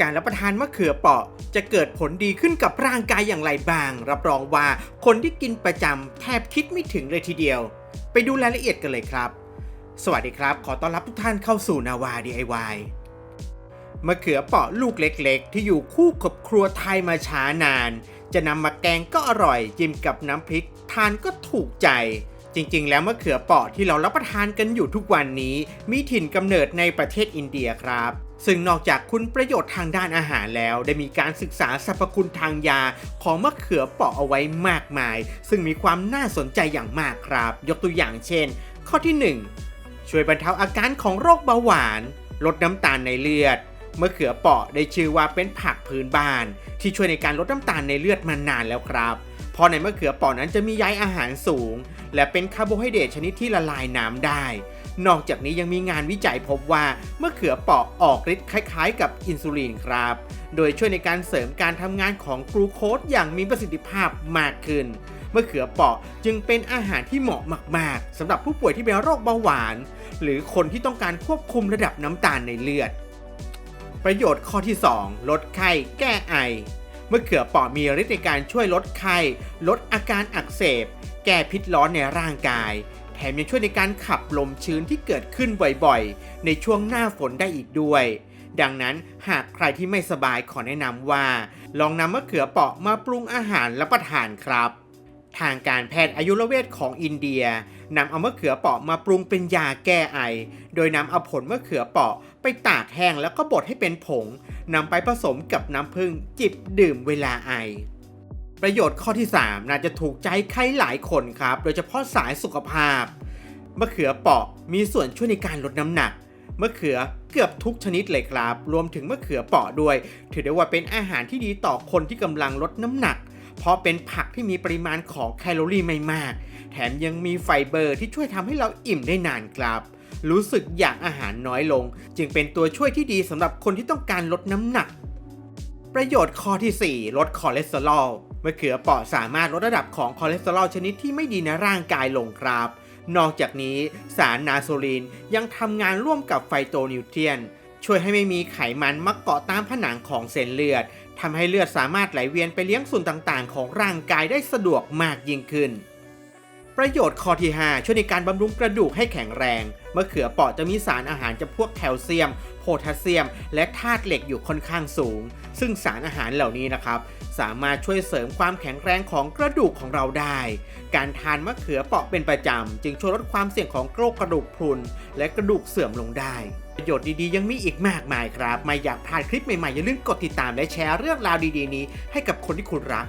การรับประทานมะเขือเปราะ จะเกิดผลดีขึ้นกับร่างกายอย่างไรบ้าง รับรองว่าคนที่กินประจำแทบคิดไม่ถึงเลยทีเดียว ไปดูรายละเอียดกันเลยครับ สวัสดีครับ ขอต้อนรับทุกท่านเข้าสู่นาวา DIY มะเขือเปราะลูกเล็กๆ ที่อยู่คู่กับครัวไทยมาช้านาน จะนำมาแกงก็อร่อยจิ้มกับน้ำพริก ทานก็ถูกใจ จริงๆ แล้วมะเขือเปราะที่เรารับประทานกันอยู่ทุกวันนี้ มีถิ่นกำเนิดในประเทศอินเดียครับ ซึ่งนอกจากคุณประโยชน์ทางด้านอาหารแล้ว ได้มีการศึกษาสรรพคุณทางยา ของมะเขือเปราะเอาไว้มากมาย ซึ่งมีความน่าสนใจอย่างมากครับ ยกตัวอย่างเช่น ข้อที่ 1 ช่วยบรรเทาอาการของโรคเบาหวาน ลดน้ำตาลในเลือดมะเขือเปราะได้ชื่อว่าเป็นผักพื้นบ้าน ที่ช่วยในการลดน้ำตาลในเลือดมานานแล้วครับเพราะในมะเขือเปราะนั้นจะมีใยอาหารสูง และเป็นคาร์โบไฮเดรตชนิดที่ละลายน้ำได้ นอกจากนี้ยังมีงานวิจัยพบว่าเมะเขือเปาะออกฤทธิ์คล้ายๆ กับอินซูลินครับ โดยช่วยในการเสริมการทำงานของกลูโคสอย่างมีประสิทธิภาพมากขึ้นมะเขือเปาะจึงเป็นอาหารที่เหมาะมาก ๆสำหรับผู้ป่วยที่เป็นโรคเบาหวาน หรือคนที่ต้องการควบคุมระดับน้ำตาลในเลือด ประโยชน์ข้อที่ 2 ลดไข้ แก้ไอมะเขือเปราะมีฤทธิ์ในการช่วยลดไข้ ลดอาการอักเสบ แก้พิษร้อนในร่างกาย แถมยังช่วยในการขับลมชื้นที่เกิดขึ้นบ่อยๆ ในช่วงหน้าฝนได้อีกด้วย ดังนั้นหากใครที่ไม่สบายขอแนะนำว่า ลองนำมะเขือเปราะมาปรุงอาหารรับประทานครับ ทางการแพทย์อายุรเวทของอินเดียนำเอามะเขือเปราะมาปรุงเป็นยาแก้ไอ โดยนำเอาผลมะเขือเปราะไปตากแห้งแล้วก็บดให้เป็นผงนำไปผสมกับน้ำผึ้งจิบดื่มเวลาไอ ประโยชน์ข้อที่ 3น่าจะถูกใจใครหลายคนครับ โดยเฉพาะสายสุขภาพ มะเขือเปาะมีส่วนช่วยในการลดน้ำหนัก มะเขือเกือบทุกชนิดเลยครับ รวมถึงมะเขือเปาะด้วย ถือได้ว่าเป็นอาหารที่ดีต่อคนที่กำลังลดน้ำหนัก เพราะเป็นผักที่มีปริมาณของแคลอรี่ไม่มาก แถมยังมีไฟเบอร์ที่ช่วยทำให้เราอิ่มได้นานครับรู้สึกอยากอาหารน้อยลง จึงเป็นตัวช่วยที่ดีสำหรับคนที่ต้องการลดน้ำหนัก ประโยชน์ข้อที่ 4 ลดคอเลสเตอรอลมะเขือเปราะสามารถลดระดับของคอเลสเตอรอลชนิดที่ไม่ดีในร่างกายลงครับ นอกจากนี้สารนาโซลินยังทำงานร่วมกับไฟโตนิวเทรียน ช่วยให้ไม่มีไขมันมาเกาะตามผนังของเส้นเลือดทำให้เลือดสามารถไหลเวียนไปเลี้ยงส่วนต่างๆ ของร่างกายได้สะดวกมากยิ่งขึ้น ประโยชน์ข้อที่ 5 ช่วยในการบำรุงกระดูกให้แข็งแรง มะเขือเปราะจะมีสารอาหารจำพวกแคลเซียม โพแทสเซียม และธาตุเหล็กอยู่ค่อนข้างสูง ซึ่งสารอาหารเหล่านี้นะครับ สามารถช่วยเสริมความแข็งแรงของกระดูกของเราได้ การทานมะเขือเปราะเป็นประจำ จึงช่วยลดความเสี่ยงของโรคกระดูกพรุน และกระดูกเสื่อมลงได้ประโยชน์ดีๆ ยังมีอีกมากมายครับ ไม่อยากพลาดคลิปใหม่ๆ อย่าลืมกดติดตามและแชร์เรื่องราวดีๆ นี้ให้กับคนที่คุณรัก